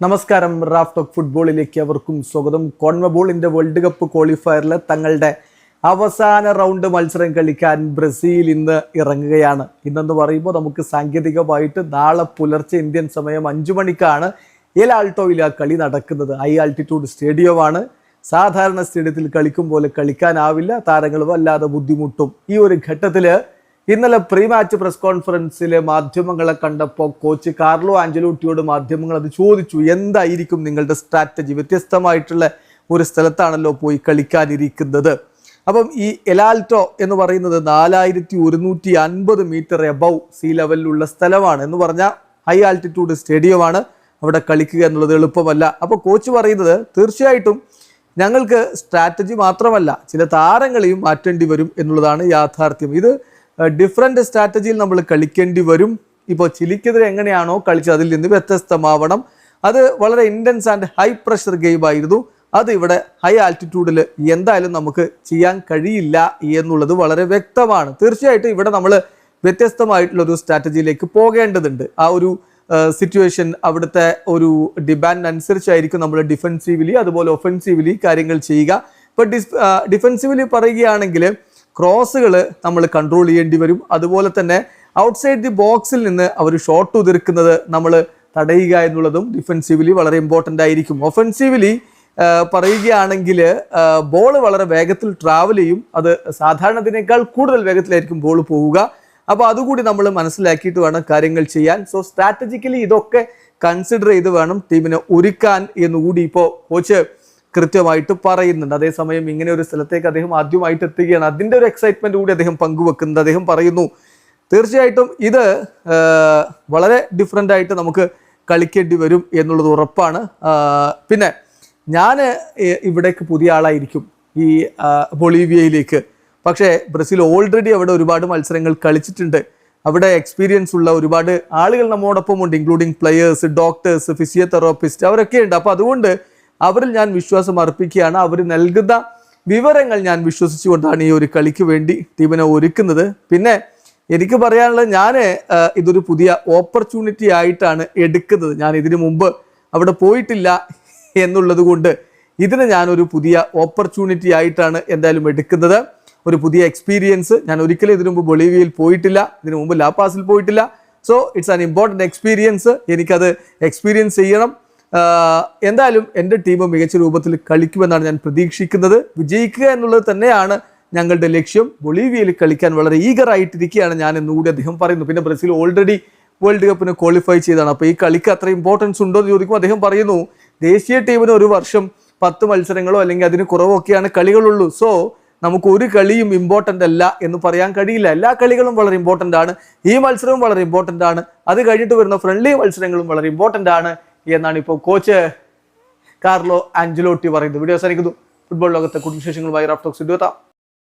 നമസ്കാരം. Raf talk ഫുട്ബോളിലേക്ക് അവർക്കും സ്വാഗതം. കോൺമബോളിന്റെ വേൾഡ് കപ്പ് ക്വാളിഫയറിൽ തങ്ങളുടെ അവസാന റൗണ്ട് മത്സരം കളിക്കാൻ ബ്രസീൽ ഇന്ന് ഇറങ്ങുകയാണ്. ഇന്നെന്ന് പറയുമ്പോൾ നമുക്ക് സാങ്കേതികമായിട്ട് നാളെ പുലർച്ചെ ഇന്ത്യൻ സമയം അഞ്ചു മണിക്കാണ് എൽ ആൾട്ടോയിൽ ആ കളി നടക്കുന്നത്. ഹൈ ആൾട്ടിറ്റ്യൂഡ് സ്റ്റേഡിയമാണ്. സാധാരണ സ്റ്റേഡിയത്തിൽ കളിക്കും പോലെ കളിക്കാനാവില്ല. താരങ്ങൾ വല്ലാതെ ബുദ്ധിമുട്ടും. ഈ ഒരു ഘട്ടത്തിൽ ഇന്നലെ പ്രീ മാച്ച് പ്രസ് കോൺഫറൻസിൽ മാധ്യമങ്ങളെ കണ്ടപ്പോൾ കോച്ച് കാർലോ ആഞ്ചലോട്ടിയോട് മാധ്യമങ്ങൾ അത് ചോദിച്ചു എന്തായിരിക്കും നിങ്ങളുടെ സ്ട്രാറ്റജി? വ്യത്യസ്തമായിട്ടുള്ള ഒരു സ്ഥലത്താണല്ലോ പോയി കളിക്കാനിരിക്കുന്നത്. അപ്പം ഈ എലാൽറ്റോ എന്ന് പറയുന്നത് നാലായിരത്തി ഒരുന്നൂറ്റി അൻപത് മീറ്റർ എബവ് സീ ലെവലിലുള്ള സ്ഥലമാണ് എന്ന് പറഞ്ഞാൽ ഹൈ ആൾട്ടിറ്റ്യൂഡ് സ്റ്റേഡിയമാണ്. അവിടെ കളിക്കുക എന്നുള്ളത് എളുപ്പമല്ല. അപ്പോൾ കോച്ച് പറയുന്നത് തീർച്ചയായിട്ടും ഞങ്ങൾക്ക് സ്ട്രാറ്റജി മാത്രമല്ല ചില താരങ്ങളെയും മാറ്റേണ്ടി വരും എന്നുള്ളതാണ് യാഥാർത്ഥ്യം. ഇത് ഡിഫറെന്റ് സ്ട്രാറ്റജിയിൽ നമ്മൾ കളിക്കേണ്ടി വരും. ഇപ്പോൾ ചിലിക്കെതിരെ എങ്ങനെയാണോ കളിച്ചത് അതിൽ നിന്ന് വ്യത്യസ്തമാവണം. അത് വളരെ intense and high pressure game ആയിരുന്നു. അത് ഇവിടെ ഹൈ ആൾട്ടിറ്റ്യൂഡിൽ എന്തായാലും നമുക്ക് ചെയ്യാൻ കഴിയില്ല എന്നുള്ളത് വളരെ വ്യക്തമാണ്. തീർച്ചയായിട്ടും ഇവിടെ നമ്മൾ വ്യത്യസ്തമായിട്ടുള്ള ഒരു സ്ട്രാറ്റജിയിലേക്ക് പോകേണ്ടതുണ്ട്. ആ ഒരു സിറ്റുവേഷൻ അവിടുത്തെ ഒരു ഡിമാൻഡ് അനുസരിച്ചായിരിക്കും നമ്മൾ ഡിഫെൻസീവ്ലി അതുപോലെ ഒഫെൻസീവ്ലി കാര്യങ്ങൾ ചെയ്യുക. ഇപ്പോൾ ഡിസ് ഡിഫെൻസീവ്ലി പറയുകയാണെങ്കിൽ ക്രോസുകൾ നമ്മൾ കൺട്രോൾ ചെയ്യേണ്ടി വരും. അതുപോലെ തന്നെ ഔട്ട്സൈഡ് ദി ബോക്സിൽ നിന്ന് അവർ ഷോട്ട് ഉതിർക്കുന്നത് നമ്മൾ തടയുക എന്നുള്ളതും ഡിഫെൻസീവ്ലി വളരെ ഇമ്പോർട്ടന്റ് ആയിരിക്കും. ഒഫെൻസീവ്ലി പറയുകയാണെങ്കിൽ ബോൾ വളരെ വേഗത്തിൽ ട്രാവൽ ചെയ്യും. അത് സാധാരണത്തിനേക്കാൾ കൂടുതൽ വേഗത്തിലായിരിക്കും ബോൾ പോവുക. അപ്പോൾ അതുകൂടി നമ്മൾ മനസ്സിലാക്കിയിട്ട് വേണം കാര്യങ്ങൾ ചെയ്യാൻ. സോ സ്ട്രാറ്റജിക്കലി ഇതൊക്കെ കൺസിഡർ ചെയ്ത് വേണം ടീമിനെ ഒരുക്കാൻ എന്നുകൂടി ഇപ്പോൾ കോച്ച് കൃത്യമായിട്ട് പറയുന്നുണ്ട്. അതേസമയം ഇങ്ങനെ ഒരു സ്ഥലത്തേക്ക് അദ്ദേഹം ആദ്യമായിട്ട് എത്തുകയാണ്. അതിന്റെ ഒരു എക്സൈറ്റ്മെന്റ് കൂടി അദ്ദേഹം പങ്കുവെക്കുന്നത് അദ്ദേഹം പറയുന്നു തീർച്ചയായിട്ടും ഇത് വളരെ ഡിഫറെന്റ് ആയിട്ട് നമുക്ക് കളിക്കേണ്ടി വരും എന്നുള്ളത് ഉറപ്പാണ്. പിന്നെ ഞാൻ ഇവിടേക്ക് പുതിയ ആളായിരിക്കും ഈ ബൊളീവിയയിലേക്ക്. പക്ഷേ ബ്രസീൽ ഓൾറെഡി അവിടെ ഒരുപാട് മത്സരങ്ങൾ കളിച്ചിട്ടുണ്ട്. അവിടെ എക്സ്പീരിയൻസ് ഉള്ള ഒരുപാട് ആളുകൾ നമ്മോടൊപ്പം ഉണ്ട് ഇൻക്ലൂഡിങ് പ്ലെയേഴ്സ് ഡോക്ടേഴ്സ് ഫിസിയോതെറാപ്പിസ്റ്റ് അവരൊക്കെ ഉണ്ട്. അപ്പോൾ അതുകൊണ്ട് അവരിൽ ഞാൻ വിശ്വാസം അർപ്പിക്കുകയാണ്. അവർ നൽകുന്ന വിവരങ്ങൾ ഞാൻ വിശ്വസിച്ചുകൊണ്ടാണ് ഈ ഒരു കളിക്ക് വേണ്ടി ടീമിനെ ഒരുക്കുന്നത്. പിന്നെ എനിക്ക് പറയാനുള്ളത് ഞാൻ ഇതൊരു പുതിയ ഓപ്പർച്യൂണിറ്റി ആയിട്ടാണ് എടുക്കുന്നത്. ഞാൻ ഇതിനു മുമ്പ് അവിടെ പോയിട്ടില്ല എന്നുള്ളത് കൊണ്ട് ഇതിനെ ഞാനൊരു പുതിയ ഓപ്പർച്യൂണിറ്റി ആയിട്ടാണ് എന്തായാലും എടുക്കുന്നത്. ഒരു പുതിയ എക്സ്പീരിയൻസ് ഞാൻ ഒരിക്കലും ഇതിനു മുമ്പ് ബൊളീവിയയിൽ പോയിട്ടില്ല. ഇതിനു മുമ്പ് ലാപ്പാസിൽ പോയിട്ടില്ല. So it's an important experience എനിക്കത് എക്സ്പീരിയൻസ് ചെയ്യണം. എന്തായാലും എന്റെ ടീം മികച്ച രൂപത്തിൽ കളിക്കുമെന്നാണ് ഞാൻ പ്രതീക്ഷിക്കുന്നത്. വിജയിക്കുക എന്നുള്ളത് തന്നെയാണ് ഞങ്ങളുടെ ലക്ഷ്യം. ബൊളീവിയയിൽ കളിക്കാൻ വളരെ ഈഗർ ആയിട്ടിരിക്കുകയാണ് ഞാൻ എന്നുകൂടി അദ്ദേഹം പറയുന്നു. പിന്നെ ബ്രസീൽ ഓൾറെഡി വേൾഡ് കപ്പിന് ക്വാളിഫൈ ചെയ്താണ്. അപ്പോൾ ഈ കളിക്ക് അത്ര ഇമ്പോർട്ടൻസ് ഉണ്ടോ എന്ന് ചോദിക്കുമ്പോൾ അദ്ദേഹം പറയുന്നു ദേശീയ ടീമിന് ഒരു വർഷം പത്ത് മത്സരങ്ങളോ അല്ലെങ്കിൽ അതിന് കുറവോ കുറവൊക്കെയാണ് കളികളുള്ളൂ. സോ നമുക്ക് ഒരു കളിയും ഇമ്പോർട്ടന്റ് അല്ല എന്ന് പറയാൻ കഴിയില്ല. എല്ലാ കളികളും വളരെ ഇമ്പോർട്ടന്റ് ആണ്. ഈ മത്സരവും വളരെ ഇമ്പോർട്ടന്റ് ആണ്. അത് കഴിഞ്ഞിട്ട് വരുന്ന ഫ്രണ്ട്ലി മത്സരങ്ങളും വളരെ ഇമ്പോർട്ടന്റ് ആണ്. എന്നാണ് ഇപ്പോൾ കോച്ച് കാർലോ ആഞ്ചലോട്ടി പറയുന്നത്. വീഡിയോ അവസാനിക്കുന്നു. ഫുട്ബോൾ ലോകത്തെ കുടുംബ വിശേഷങ്ങളുമായി റാഫ്റ്റോക്സ് എത്താം.